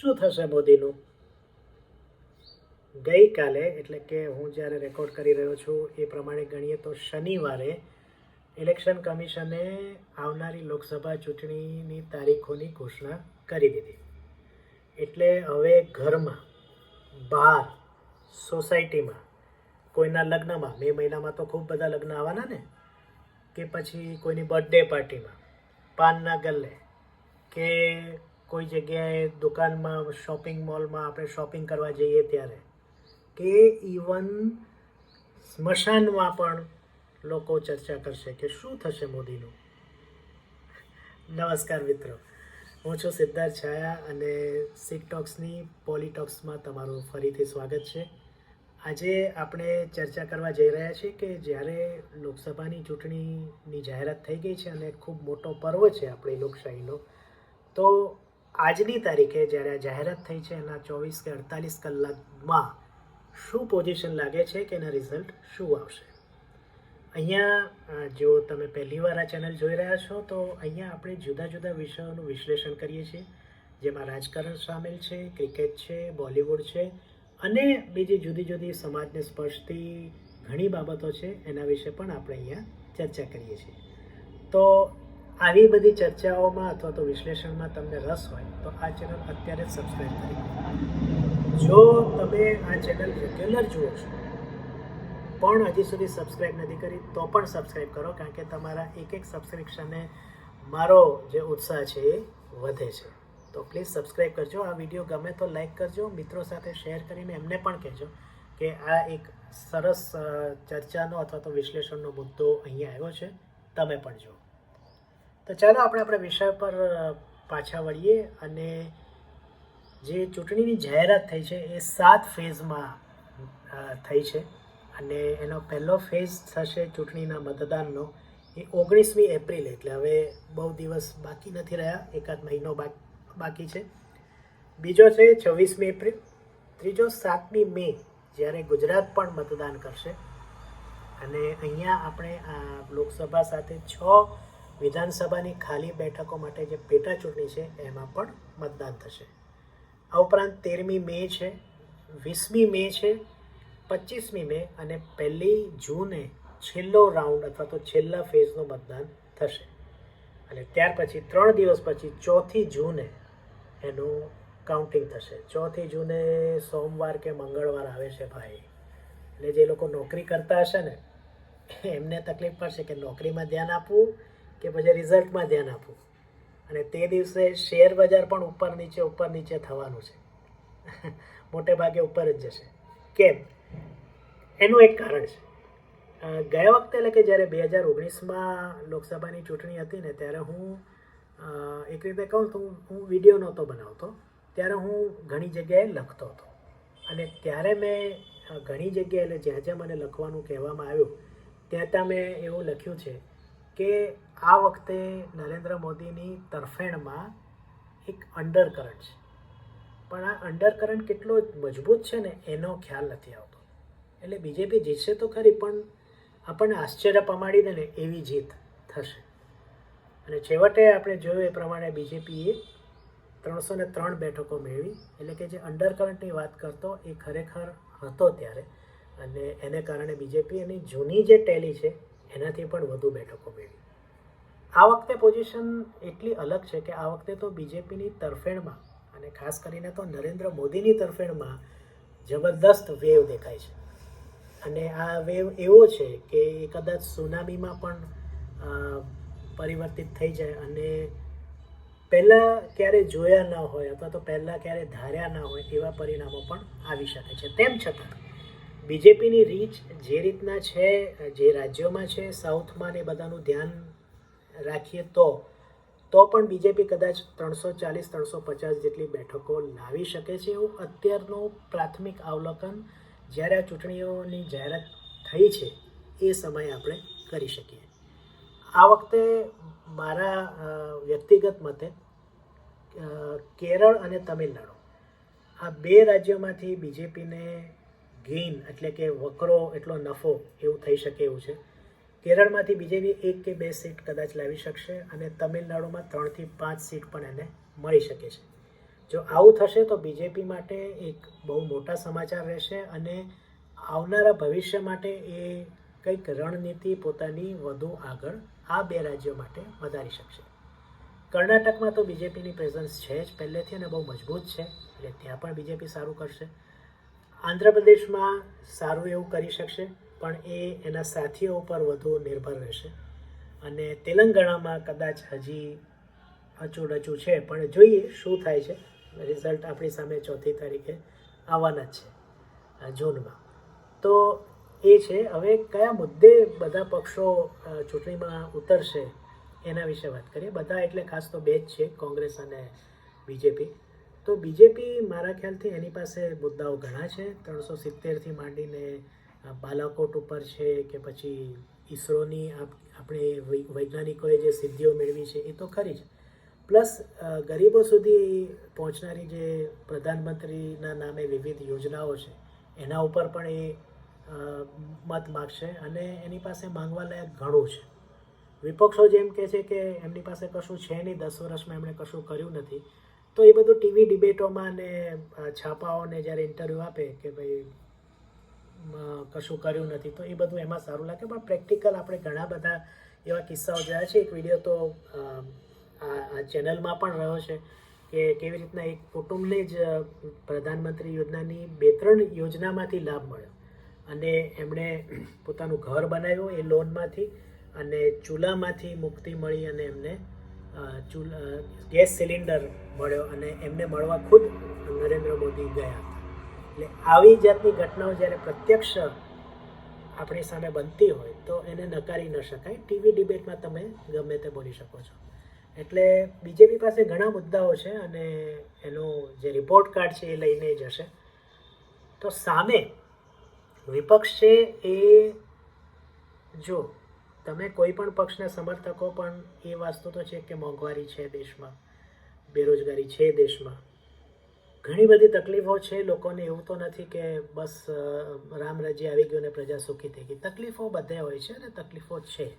શું થશે મોદીનું? ગઈકાલે, એટલે કે હું જ્યારે રેકોર્ડ કરી રહ્યો છું, એ પ્રમાણે ગણીએ તો શનિવારે ઇલેક્શન કમિશને આવનારી લોકસભા ચૂંટણીની તારીખોની ઘોષણા કરી દીધી. એટલે હવે ઘરમાં બહાર સોસાયટીમાં, કોઈના લગ્નમાં, મે મહિનામાં તો ખૂબ બધા લગ્ન આવવાના ને, કે પછી કોઈની બર્થડે પાર્ટીમાં, પાનના ગલ્લે, કે કોઈ જગ્યાએ દુકાનમાં શોપિંગ મોલમાં આપણે શોપિંગ કરવા જઈએ ત્યારે કે ઇવન સ્મશાનમાં પણ લોકો ચર્ચા કરશે કે શું થશે મોદીનું? નમસ્કાર મિત્રો. હું છું સિદ્ધાર્થ છાયા અને સિકટોક્સની પોલિટોક્સમાં તમારું ફરીથી સ્વાગત છે. આજે આપણે ચર્ચા કરવા જઈ રહ્યા છીએ કે જ્યારે લોકસભાની ચૂંટણીની જાહેરાત થઈ ગઈ છે અને ખૂબ મોટો પર્વ છે આપણી લોકશાહીનો, તો આજની તારીખે જ્યારે આ જાહેરાત થઈ છે, એના ચોવીસ કે અડતાલીસ કલાકમાં શું પોઝિશન લાગે છે કે એના રિઝલ્ટ શું આવશે? અહીંયા જો તમે પહેલીવાર આ ચેનલ જોઈ રહ્યા છો, તો અહીંયા આપણે જુદા જુદા વિષયોનું વિશ્લેષણ કરીએ છીએ. જેમાં રાજકારણ સામેલ છે, ક્રિકેટ છે, બોલિવૂડ છે અને બીજી જુદી જુદી સમાજને સ્પર્શતી ઘણી બાબતો છે. એના વિશે પણ આપણે અહીંયા ચર્ચા કરીએ છીએ. તો આવી બધી ચર્ચાઓમાં અથવા તો વિશ્લેષણમાં તમને રસ હોય, તો આ ચેનલ અત્યારે જ સબસ્ક્રાઈબ કરી જો તમે આ ચેનલ રેગ્યુલર જુઓ છો, પણ હજી સુધી સબસ્ક્રાઈબ નથી કરી, તો પણ સબસ્ક્રાઈબ કરો, કારણ કે તમારા એક એક સબસ્ક્રિપ્શને મારો જે ઉત્સાહ છે એ વધે છે. તો પ્લીઝ સબસ્ક્રાઈબ કરજો. આ વીડિયો ગમે તો લાઈક કરજો. મિત્રો સાથે શેર કરીને એમને પણ કહેજો કે આ એક સરસ ચર્ચાનો અથવા તો વિશ્લેષણનો મુદ્દો અહીંયા આવ્યો છે. તમે પણ જુઓ. તો ચાલો આપણે આપણા વિષય પર પાછા વળીએ અને જે ચૂંટણીની જાહેરાત થઈ છે એ સાત ફેઝમાં થઈ છે. અને એનો પહેલો ફેઝ થશે ચૂંટણીના મતદાનનો એ ઓગણીસમી એપ્રિલ, એટલે હવે બહુ દિવસ બાકી નથી રહ્યા, એકાદ મહિનો બાકી છે. બીજો છે છવ્વીસમી એપ્રિલ. ત્રીજો સાતમી મે જ્યારે ગુજરાત પણ મતદાન કરશે. અને અહીંયા આપણે આ લોકસભા સાથે છ વિધાનસભાની ખાલી બેઠકો માટે જે પેટા ચૂંટણી છે, એમાં પણ મતદાન થશે. આ ઉપરાંત તેરમી મે છે, વીસમી મે છે પચીસમી મે અને પહેલી જૂને છેલ્લો રાઉન્ડ અથવા તો છેલ્લા ફેઝનું મતદાન થશે. અને ત્યાર પછી ત્રણ દિવસ પછી ચોથી જૂને એનું કાઉન્ટિંગ થશે. ચોથી જૂને સોમવાર કે મંગળવાર આવે છે ભાઈ. એટલે જે લોકો નોકરી કરતા હશે ને, એમને તકલીફ પડશે કે નોકરીમાં ધ્યાન આપવું કે પછી રિઝલ્ટમાં ધ્યાન આપવું. અને તે દિવસે શેર બજાર પણ ઉપર નીચે ઉપર નીચે થવાનું છે. મોટે ભાગે ઉપર જ જશે. કેમ? એનું એક કારણ છે. ગયા વખતે એટલે કે જ્યારે બે હજાર ઓગણીસમાં લોકસભાની ચૂંટણી હતી ને, ત્યારે હું એક રીતે કહું તો હું- વીડિયો નહોતો બનાવતો. ત્યારે હું ઘણી જગ્યાએ લખતો હતો. અને ત્યારે મેં ઘણી જગ્યાએ એટલે જ્યાં જ્યાં મને લખવાનું કહેવામાં આવ્યું, ત્યાં ત્યાં મેં એવું લખ્યું છે કે આ વખતે નરેન્દ્ર મોદીની તરફેણમાં એક અંડર કરંટ છે. પણ આ અંડર કરંટ કેટલો મજબૂત છે ને, એનો ખ્યાલ નથી આવતો. એટલે બીજેપી જીતશે તો ખરી, પણ આપણને આશ્ચર્ય પમાડી દે ને એવી જીત થશે. અને છેવટે આપણે જોયું એ પ્રમાણે બીજેપીએ ત્રણસો ને ત્રણ બેઠકો મેળવી. એટલે કે જે અંડર કરંટની વાત કરતો એ ખરેખર હતો ત્યારે. અને એને કારણે બીજેપી એની જૂની જે ટેલી છે એનાથી પણ વધુ બેઠકો મેળવી. આ વખતે પોઝિશન એટલી અલગ છે કે આ વખતે તો બીજેપીની તરફેણમાં અને ખાસ કરીને તો નરેન્દ્ર મોદીની તરફેણમાં જબરદસ્ત વેવ દેખાય છે. અને આ વેવ એવો છે કે એ કદાચ સુનામીમાં પણ પરિવર્તિત થઈ જાય અને પહેલાં ક્યારે જોયા ન હોય અથવા તો પહેલાં ક્યારે ધાર્યા ન હોય એવા પરિણામો પણ આવી શકે છે. તેમ છતાં બીજેપીની રીચ જે રીતના છે, જે રાજ્યોમાં છે, સાઉથમાં ને બધાનું ધ્યાન રાખીએ તો તો પણ બીજેપી કદાચ ત્રણસો ચાલીસ, ત્રણસો પચાસ જેટલી બેઠકો લાવી શકે છે એવું અત્યારનું પ્રાથમિક અવલોકન જ્યારે આ ચૂંટણીઓની જાહેરાત થઈ છે એ સમયે આપણે કરી શકીએ. આ વખતે મારા વ્યક્તિગત મતે કેરળ અને તમિલનાડુ આ બે રાજ્યોમાંથી બીજેપીને ગેઇન એટલે કે વકરો એટલો નફો એવું થઈ શકે એવું છે. કેરળમાંથી બીજેપી એક કે બે સીટ કદાચ લાવી શકશે અને તમિલનાડુમાં ત્રણથી પાંચ સીટ પણ એને મળી શકે છે. જો આવું થશે તો બીજેપી માટે એક બહુ મોટા સમાચાર રહેશે અને આવનારા ભવિષ્ય માટે એ કંઈક રણનીતિ પોતાની વધુ આગળ આ બે રાજ્યો માટે વધારી શકશે. કર્ણાટકમાં તો બીજેપીની પ્રેઝન્સ છે જ પહેલેથી અને બહુ મજબૂત છે. એટલે ત્યાં પણ બીજેપી સારું કરશે. આંધ્રપ્રદેશમાં સારું એવું કરી શકશે, પણ એ એના સાથીઓ ઉપર વધુ નિર્ભર રહેશે. અને તેલંગાણામાં કદાચ હજી અચૂડચું છે, પણ જોઈએ શું થાય છે. રિઝલ્ટ આપણી સામે ચોથી તારીખે આવવાના જ છે જૂનમાં. તો એ છે, હવે કયા મુદ્દે બધા પક્ષો ચૂંટણીમાં ઉતરશે એના વિશે વાત કરીએ. બધા એટલે ખાસ તો બે જ છે, કોંગ્રેસ અને બીજેપી. તો બીજેપી મારા ખ્યાલથી એની પાસે મુદ્દાઓ ઘણા છે. ત્રણસો સિત્તેરથી માંડીને બાલાકોટ ઉપર છે કે પછી ઈસરોની આપણે વૈજ્ઞાનિકોએ જે સિદ્ધિઓ મેળવી છે એ તો ખરી જ. પ્લસ ગરીબો સુધી પહોંચનારી જે પ્રધાનમંત્રીના નામે વિવિધ યોજનાઓ છે, એના ઉપર પણ એ મત માગશે અને એની પાસે માંગવા લાયક ઘણું છે. વિપક્ષો જેમ કહે છે કે એમની પાસે કશું છે નહીં, દસ વર્ષમાં એમણે કશું કર્યું નથી. તો એ બધું ટીવી ડિબેટોમાં ને છાપાઓને જ્યારે ઇન્ટરવ્યૂ આપે કે ભાઈ કશું કર્યું નથી, તો એ બધું એમાં સારું લાગે. પણ પ્રેક્ટિકલ આપણે ઘણા બધા એવા કિસ્સાઓ જોયા છે. એક વીડિયો તો આ ચેનલમાં પણ રહ્યો છે કે કેવી રીતના એક કુટુંબને જ પ્રધાનમંત્રી યોજનાની બે ત્રણ યોજનામાંથી લાભ મળ્યો. અને એમણે પોતાનું ઘર બનાવ્યું એ લોનમાંથી અને ચૂલામાંથી મુક્તિ મળી અને એમને ચૂલ ગેસ સિલિન્ડર મળ્યો અને એમને મળવા ખુદ નરેન્દ્ર મોદી ગયા હતા. એટલે આવી જાતની ઘટનાઓ જ્યારે પ્રત્યક્ષ આપણી સામે બનતી હોય તો એને નકારી ન શકાય. ટીવી ડિબેટમાં તમે ગમે તે બોલી શકો છો. એટલે બીજેપી પાસે ઘણા મુદ્દાઓ છે અને એનો જે રિપોર્ટ કાર્ડ છે એ લઈને જશે. તો સામે વિપક્ષ છે એ જો તમે કોઈ પણ પક્ષના સમર્થકો પણ એ વાસ્તુ તો છે કે મોંઘવારી છે દેશમાં, બેરોજગારી છે દેશમાં. ઘણી બધી તકલીફો છે, લોકોને એવું તો નથી કે બસ રામ રાજ્ય આવી ગયું ને પ્રજા સુખી થઈ ગઈ. તકલીફો બધે હોય છે અને તકલીફો છે.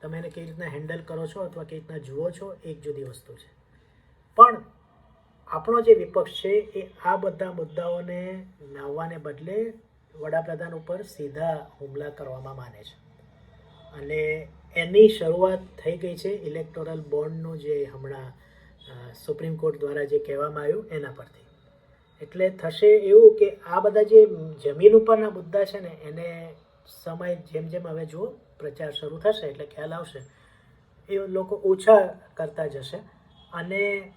તમે એને કેવી રીતના હેન્ડલ કરો છો અથવા કેવી રીતના જુઓ છો, એક જુદી વસ્તુ છે. પણ આપણો જે વિપક્ષ છે એ આ બધા મુદ્દાઓને નાવવાને બદલે વડાપ્રધાન ઉપર સીધા હુમલા કરવામાં માને છે. અને એની શરૂઆત થઈ ગઈ છે ઇલેક્ટોરલ બોન્ડનું જે હમણાં સુપ્રીમ કોર્ટ દ્વારા જે કહેવામાં આવ્યું એના પરથી. એટલે થશે એવું કે આ બધા જે જમીન ઉપરના મુદ્દા છે ને, એને સમય જેમ જેમ હવે જુઓ, પ્રચાર શરૂ થશે એટલે ખ્યાલ આવશે. એ લોકો ઓછા કરતા જશે. અને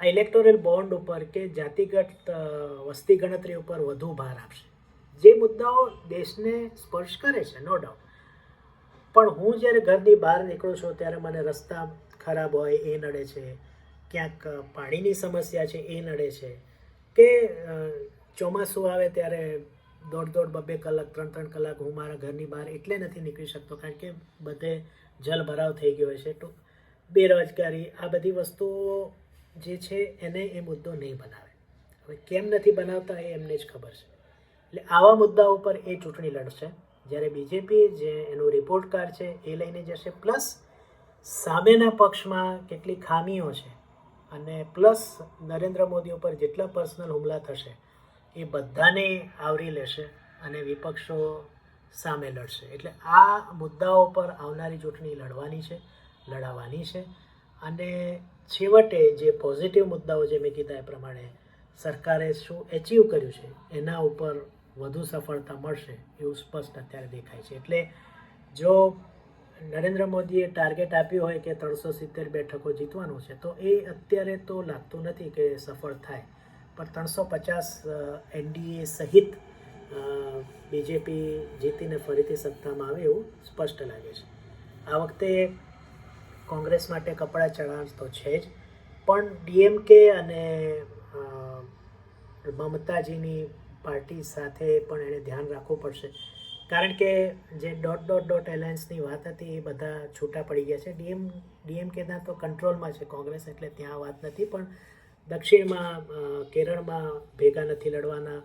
આ ઇલેક્ટોરલ બોન્ડ ઉપર કે જાતિગત વસ્તી ગણતરી ઉપર વધુ ભાર આપશે. જે મુદ્દાઓ દેશને સ્પર્શ કરે છે, નો ડાઉટ પણ હું જ્યારે ઘરની બહાર નીકળું છું ત્યારે મને રસ્તા ખરાબ હોય, એ નડે છે. ક્યાંક પાણીની સમસ્યા છે, એ નડે છે. કે ચોમાસું આવે ત્યારે દોઢ દોઢ બબે કલાક, ત્રણ ત્રણ કલાક હું મારા ઘરની બહાર એટલે નથી નીકળી શકતો, કારણ કે બધે જલભરાવ થઈ ગયો છે. તો બેરોજગારી આ બધી વસ્તુઓ જે છે એને એ મુદ્દો નહીં બનાવે. હવે કેમ નથી બનાવતા એ એમને જ ખબર છે. એટલે આવા મુદ્દા ઉપર એ ચૂંટણી લડશે. જ્યારે બીજેપી જે એનું રિપોર્ટ કાર્ડ છે, એ લઈને જશે. પ્લસ સામેના પક્ષમાં કેટલી ખામીઓ છે. અને પ્લસ નરેન્દ્ર મોદી ઉપર જેટલા પર્સનલ હુમલા થશે, એ બધાને આવરી લેશે અને વિપક્ષો સામે લડશે. એટલે આ મુદ્દાઓ પર આવનારી ચૂંટણી લડવાની છે, લડાવવાની છે. અને છેવટે જે પોઝિટિવ મુદ્દાઓ જે મેં કીધા એ પ્રમાણે સરકારે શું એચીવ કર્યું છે, એના ઉપર વધુ સફળતા મળશે એવું સ્પષ્ટ અત્યારે દેખાય છે. એટલે જો નરેન્દ્ર મોદીએ ટાર્ગેટ આપ્યું હોય કે ત્રણસો સિત્તેર બેઠકો જીતવાનું છે, તો એ અત્યારે તો લાગતું નથી કે સફળ થાય. પણ ત્રણસો પચાસ એનડીએ સહિત બીજેપી જીતીને ફરીથી સત્તામાં આવે એવું સ્પષ્ટ લાગે છે. આ વખતે કોંગ્રેસ માટે કપડાં ચઢાણ તો છે જ, પણ ડીએમકે અને મમતાજીની પાર્ટી સાથે પણ એણે ધ્યાન રાખવું પડશે. કારણ કે જે ડોટ ડોટ ડોટ એલાયન્સની વાત હતી એ બધા છૂટા પડી ગયા છે. ડીએમ ડીએમકેના તો કંટ્રોલમાં છે કોંગ્રેસ એટલે ત્યાં વાત નથી, પણ દક્ષિણમાં કેરળમાં ભેગા નથી લડવાના,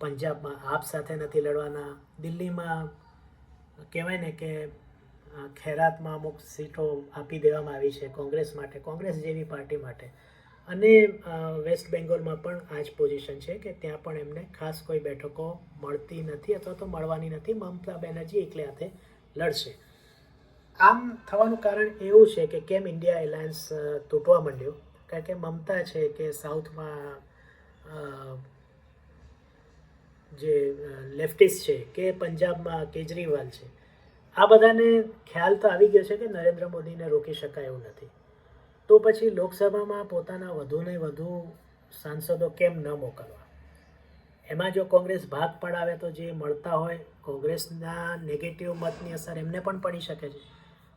પંજાબમાં આપ સાથે નથી લડવાના, દિલ્હીમાં કહેવાય ને કે ખેરાતમાં અમુક સીટો આપી દેવામાં આવી છે કોંગ્રેસ માટે, કોંગ્રેસ જેવી પાર્ટી માટે. અને વેસ્ટ બેંગોલમાં પણ આ જ પોઝિશન છે કે ત્યાં પણ એમને ખાસ કોઈ બેઠકો મળતી નથી અથવા તો મળવાની નથી. મમતા બેનર્જી એકલે હાથે લડશે. આમ થવાનું કારણ એવું છે કે કેમ ઇન્ડિયા એલાયન્સ તૂટવા માંડ્યો? કારણ કે મમતા છે કે સાઉથમાં જે લેફ્ટિસ્ટ છે કે પંજાબમાં કેજરીવાલ છે. આ બધાને ખ્યાલ તો આવી ગયો છે કે નરેન્દ્ર મોદીને રોકી શકાય એવું નથી. તો પછી લોકસભામાં પોતાના વધુને વધુ સાંસદો કેમ ન મોકલવા? એમાં જો કોંગ્રેસ ભાગ પડાવે તો જે મળતા હોય, કોંગ્રેસના નેગેટિવ મતની અસર એમને પણ પડી શકે છે.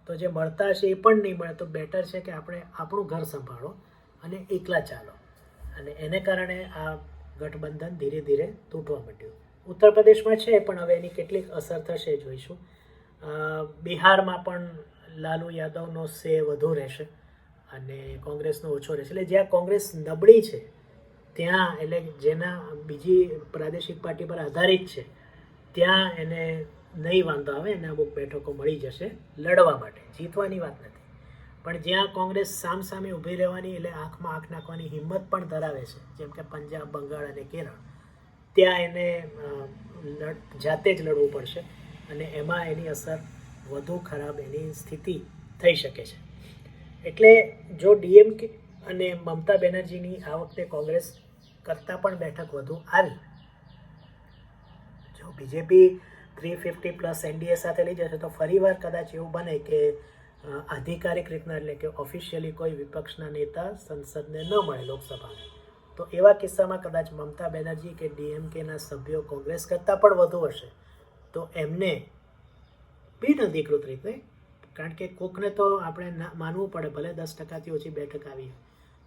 તો જે મળતા હશે એ પણ નહીં મળે, તો બેટર છે કે આપણે આપણું ઘર સંભાળો અને એકલા ચાલો. અને એને કારણે આ ગઠબંધન ધીરે ધીરે તૂટવા માંડ્યું. ઉત્તર પ્રદેશમાં છે, પણ હવે એની કેટલીક અસર થશે જોઈશું. બિહારમાં પણ લાલુ યાદવનો સે વધુ રહેશે. અને કોંગ્રેસનો ઓછો રહેશે. એટલે જ્યાં કોંગ્રેસ નબળી છે, ત્યાં એટલે જેના બીજી પ્રાદેશિક પાર્ટી પર આધારિત છે, ત્યાં એને નહીં વાંધો આવે, એને અમુક બેઠકો મળી જશે લડવા માટે. જીતવાની વાત નથી. પણ જ્યાં કોંગ્રેસ સામ સામે ઊભી રહેવાની એટલે આંખમાં આંખ નાખવાની હિંમત પણ ધરાવે છે, જેમ કે પંજાબ, બંગાળ અને કેરળ, ત્યાં એને જાતે જ લડવું પડશે અને એમાં એની અસર વધુ ખરાબ એની સ્થિતિ થઈ શકે છે. એટલે જો ડીએમકે અને મમતા બેનર્જીની આ વખતે કોંગ્રેસ કરતાં પણ બેઠક વધુ આવી, જો BJP three fifty plus NDA સાથે લઈ જશે તો ફરીવાર કદાચ એવું બને કે આધિકારિક રીતના એટલે કે ઓફિશિયલી કોઈ વિપક્ષના નેતા સંસદને ન મળે લોકસભામાં તો એવા કિસ્સામાં કદાચ મમતા બેનર્જી કે ડીએમકેના સભ્યો કોંગ્રેસ કરતાં પણ વધુ હશે, તો એમને બિન અધિકૃત રીતે કારણ કે કોકને તો આપણે માનવું પડે, ભલે દસ ટકાથી ઓછી બેઠક આવી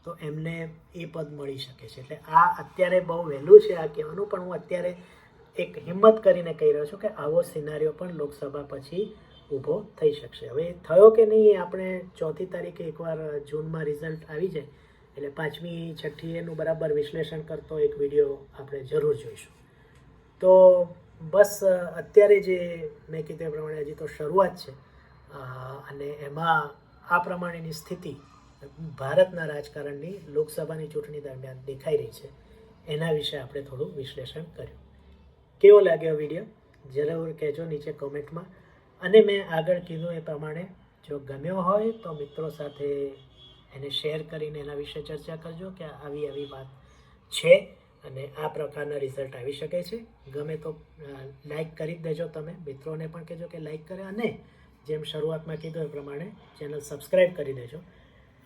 તો એમને એ પદ મળી શકે છે. એટલે આ અત્યારે બહુ વહેલું છે આ કહેવાનું, પણ હું અત્યારે એક હિંમત કરીને કહી રહ્યો છું કે આવો સિનારીઓ પણ લોકસભા પછી ઊભો થઈ શકશે. હવે થયો કે નહીં આપણે ચોથી તારીખે એકવાર જૂનમાં રિઝલ્ટ આવી જાય. એટલે પાંચમી, છઠ્ઠી એનું બરાબર વિશ્લેષણ કરતો એક વીડિયો આપણે જરૂર જોઈશું. તો બસ, અત્યારે જે મેં કીધું એ પ્રમાણે હજી તો શરૂઆત છે. અને એમાં આ પ્રમાણેની સ્થિતિ ભારતના રાજકારણની લોકસભાની ચૂંટણી દરમિયાન દેખાઈ રહી છે. એના વિશે આપણે થોડું વિશ્લેષણ કર્યું. કેવો લાગ્યો વીડિયો? જરૂર કહેજો નીચે કોમેન્ટમાં. અને મેં આગળ કીધું એ પ્રમાણે, જો ગમ્યો હોય તો મિત્રો સાથે એને શેર કરીને એના વિશે ચર્ચા કરજો કે આવી આવી વાત છે અને આ પ્રકારના રિઝલ્ટ આવી શકે છે. ગમે તો લાઈક કરી દેજો તમે. મિત્રોને પણ કહેજો કે લાઈક કરે અને જેમ શરૂઆતમાં કીધું એ પ્રમાણે ચેનલ સબસ્ક્રાઈબ કરી દેજો.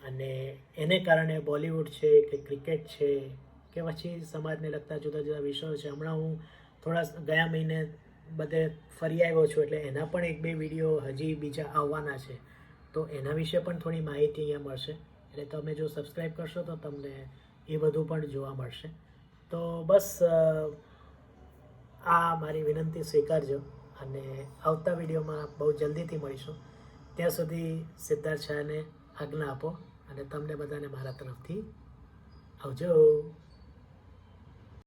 અને એને કારણે બોલિવૂડ છે કે ક્રિકેટ છે કે પછી સમાજને લગતા જુદા જુદા વિષયો છે, હમણાં હું થોડા ગયા મહિને બધે ફરી આવ્યો છું એટલે એના પણ એક બે વીડિયો હજી બીજા આવવાના છે. તો એના વિશે પણ થોડી માહિતી અહીંયા મળશે. એટલે તમે જો સબસ્ક્રાઈબ કરશો તો તમને એ બધું પણ જોવા મળશે. તો બસ આ મારી વિનંતી સ્વીકારજો. અને આવતા વિડીયોમાં બહુ જલ્દીથી મળીશું. ત્યાં સુધી સિદ્ધાર્થ શાહને આજ્ઞા આપો અને તમને બધાને મારા તરફથી આવજો.